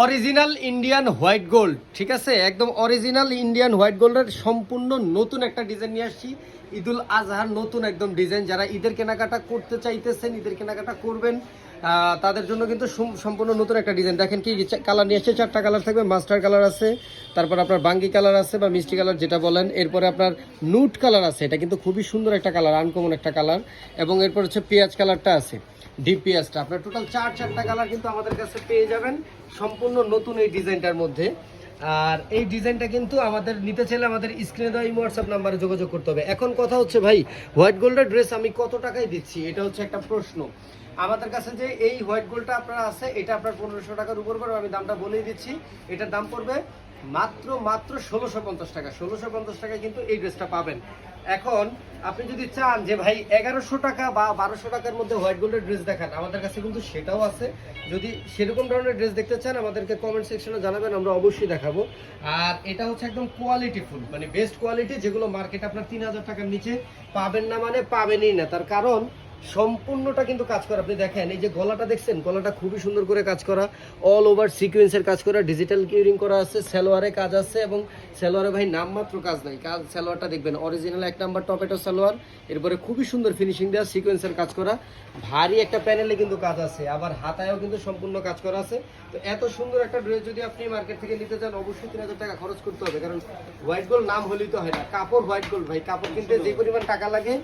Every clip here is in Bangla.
অরিজিনাল ইন্ডিয়ান হোয়াইট গোল্ড, ঠিক আছে? একদম অরিজিনাল ইন্ডিয়ান হোয়াইট গোল্ডের সম্পূর্ণ নতুন একটা ডিজাইন নিয়ে আসছি। ঈদুল আজহার নতুন একদম ডিজাইন। যারা ঈদের কেনাকাটা করতে চাইতেছেন, ঈদের কেনাকাটা করবেন তাদের জন্য কিন্তু সম্পূর্ণ নতুন একটা ডিজাইন। দেখেন কি কালার নিয়ে আসছে, চারটা কালার থাকবে মাস্টার কালার আছে, তারপর আপনার বাঙ্গি কালার আছে বা মিষ্টি কালার যেটা বলেন, এরপরে আপনার নুট কালার আছে, এটা কিন্তু খুবই সুন্দর একটা কালার আনকমন একটা কালার এবং এরপর হচ্ছে পেঁয়াজ কালারটা আছে। ডিপ পেঁয়াজটা আপনার টোটাল চার চারটা কালার কিন্তু আমাদের কাছে পেয়ে যাবেন। সম্পূর্ণ নতুন এই ডিজাইনটার মধ্যে। আর এই ডিজাইনটা কিন্তু আমাদের নিতে চাইলে আমাদের স্ক্রিনে দেওয়া এই হোয়াটসঅ্যাপ নাম্বারে যোগাযোগ করতে হবে। এখন কথা হচ্ছে, ভাই হোয়াইট গোল্ডের ড্রেস আমি কত টাকায় দিচ্ছি? এটা হচ্ছে একটা প্রশ্ন। আমাদের কাছে যে এই হোয়াইট গোল্ডটা আপনার আছে, এটা আপনার পনেরোশো টাকার উপর পড়বে আমি দামটা বলেই দিচ্ছি। এটার দাম পড়বে মাত্র মাত্র ষোলোশো পঞ্চাশ টাকা। ষোলোশো পঞ্চাশ টাকায় কিন্তু এই ড্রেসটা পাবেন। এখন আপনি যদি চান যে, ভাই, এগারোশো টাকা বা বারোশো টাকার মধ্যে হোয়াইট গোল্ডের ড্রেস দেখান, আমাদের কাছে কিন্তু সেটাও আছে। যদি সেরকম ধরনের ড্রেস দেখতে চান, আমাদেরকে কমেন্ট সেকশনে জানাবেন, আমরা অবশ্যই দেখাবো। আর এটা হচ্ছে একদম কোয়ালিটি ফুল মানে বেস্ট কোয়ালিটি যেগুলো মার্কেটে আপনার তিন হাজার টাকার নিচে পাবেন না মানে পাবেনই না। তার কারণ সম্পূর্ণটা কিন্তু কাজ করা। আপনি দেখেন, এই যে গলাটা দেখছেন, গলাটা খুবই সুন্দর করে কাজ করা। অল ওভার সিকোয়েন্সের কাজ করা ডিজিটাল কিউরিং করা আছে, সালোয়ারে কাজ আছে এবং সালোয়ারে ভাই নামমাত্র কাজ নাই। কাজ, সালোয়ারটা দেখবেন অরিজিনাল এক নাম্বার টপেটো সালোয়ার, এরপরে খুবই সুন্দর ফিনিশিং দেওয়া সিকোয়েন্সের কাজ করা। ভারী একটা প্যানেলে কিন্তু কাজ আছে, আবার হাতায়ও কিন্তু সম্পূর্ণ কাজ করা আছে। তো এত সুন্দর একটা ড্রেস যদি আপনি মার্কেট থেকে নিতে চান, অবশ্যই তিন হাজার টাকা খরচ করতে হবে, কারণ হোয়াইট গোল্ড নাম হলেই তো হয় না। কাপড় হোয়াইট গোল্ড ভাই, কাপড় কিনতে যে পরিমাণ টাকা লাগে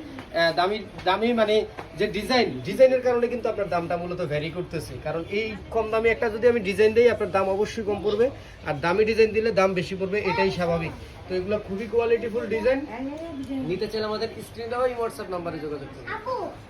দামি দামি মানে যে ডিজাইন ডিজাইনের কারণে কিন্তু আপনার দামটা মূলত ভ্যারি করতেছে। কারণ এই কম দামি একটা যদি আমি ডিজাইন দিই আপনার দাম অবশ্যই কম পড়বে। আর দামি ডিজাইন দিলে দাম বেশি পড়বে এটাই স্বাভাবিক। তো এগুলো খুবই কোয়ালিটিফুল ডিজাইন নিতে চাইলে আমাদের স্ক্রিন দেওয়া হোয়াটসঅ্যাপ নাম্বারে যোগাযোগ করুন।